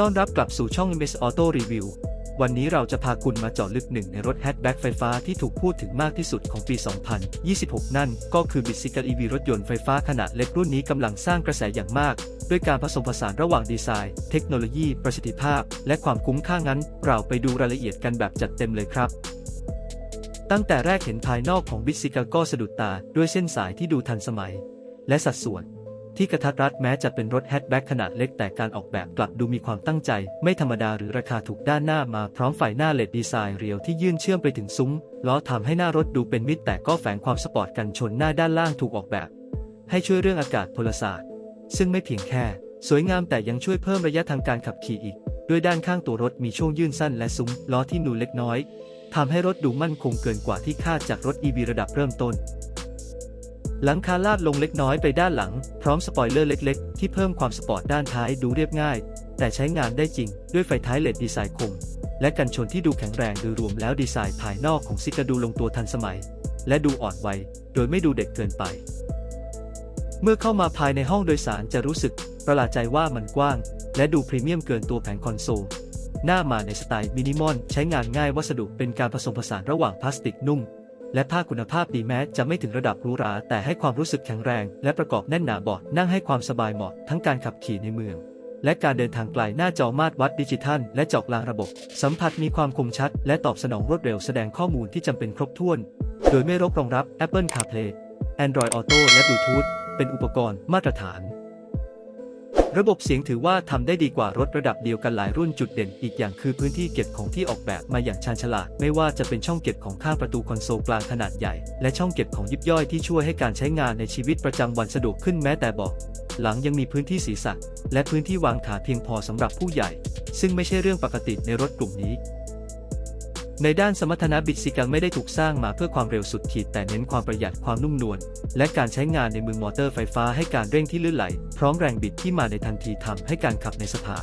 ต้อนรับกลับสู่ช่อง MS Auto Review วันนี้เราจะพาคุณมาเจาะลึกหนึ่งในรถแฮชแบ็กไฟฟ้าที่ถูกพูดถึงมากที่สุดของปี 2026 นั่นก็คือบิ c ซิ c l EV รถยนต์ไฟฟ้าขนาดเล็กรุ่นนี้กำลังสร้างกระแสอย่างมาก ด้วยการผสมผสานระหว่างดีไซน์ เทคโนโลยี ประสิทธิภาพ และความคุ้มค่างั้น เราไปดูรายละเอียดกันแบบจัดเต็มเลยครับตั้งแต่แรกเห็นภายนอกของบิ c ซิ c l ก็สะดุดตาด้วยเส้นสายที่ดูทันสมัย และสัดส่วน ที่กระทัดรัดแม้จะเป็นรถแฮชแบ็กขนาดเล็กแต่การออกแบบกลับดูมีความตั้งใจ ไม่ธรรมดาหรือราคาถูกด้านหน้ามาพร้อมไฟหน้าเลดดีไซน์เรียวที่ยื่นเชื่อมไปถึงซุ้มล้อทำให้หน้ารถดูเป็นมิตรแต่ก็แฝงความสปอร์ตกันชนหน้าด้านล่างถูกออกแบบ ให้ช่วยเรื่องอากาศพลศาสตร์ ซึ่งไม่เพียงแค่ สวยงามแต่ยังช่วยเพิ่มระยะทางการขับขี่อีก ด้วยด้านข้างตัวรถมีช่วงยื่นสั้นและซุ้มล้อที่นูเล็กน้อยทำให้รถดูมั่นคงเกินกว่าที่คาดจากรถ EV ระดับเริ่มต้น หลังคาลาดลงเล็กน้อยไปด้านหลัง พร้อมสปอยเลอร์เล็กๆ ที่เพิ่มความสปอร์ตด้านท้ายดูเรียบง่าย แต่ใช้งานได้จริง ด้วยไฟท้ายเลดดีไซน์คม และกันชนที่ดูแข็งแรงโดยรวมแล้วดีไซน์ภายนอกของซิกาดูลงตัวทันสมัย และดูอ่อนวัยโดยไม่ดูเด็กเกินไป เมื่อเข้ามาภายในห้องโดยสารจะรู้สึกประหลาดใจว่ามันกว้าง และดูพรีเมียมเกินตัวแผงคอนโซลหน้ามาในสไตล์มินิมอลใช้งานง่ายวัสดุเป็นการผสมผสานระหว่างพลาสติกนุ่ม และผ้าคุณภาพดีแม้จะไม่ถึงระดับหรูหราแต่ให้ความรู้สึกแข็งแรง และประกอบแน่นหนาบาะนั่งให้ความสบายเหมาะทั้งการขับขี่ในเมือง และการเดินทางไกลหน้าจอมาตรวัดดิจิทัล และจอกลางระบบ สัมผัสมีความคมชัด และตอบสนองรวดเร็วแสดงข้อมูลที่จำเป็นครบถ้วน โดยไม่รบรองรับ Apple CarPlay Android Auto และ Bluetooth เป็นอุปกรณ์มาตรฐาน ระบบเสียงถือว่าทำได้ดีกว่ารถระดับเดียวกันหลายรุ่นจุดเด่นอีกอย่างคือพื้นที่เก็บของที่ออกแบบมาอย่างชาญฉลาด ไม่ว่าจะเป็นช่องเก็บของข้างประตูคอนโซลกลางขนาดใหญ่ และช่องเก็บของยิบย่อยที่ช่วยให้การใช้งานในชีวิตประจำวันสะดวกขึ้นแม้แต่เบาะหลังยังมีพื้นที่ศีรษะและพื้นที่วางขาเพียงพอสำหรับผู้ใหญ่ ซึ่งไม่ใช่เรื่องปกติในรถกลุ่มนี้ ในด้านสมรรถนะบิดซิกังไม่ได้ถูกสร้างมาเพื่อความเร็วสุดขีดแต่เน้นความประหยัดความนุ่มนวลและการใช้งานในมือมอเตอร์ไฟฟ้าให้การเร่งที่ลื่นไหล พร้อมแรงบิดที่มาในทันทีทำให้การขับในสภา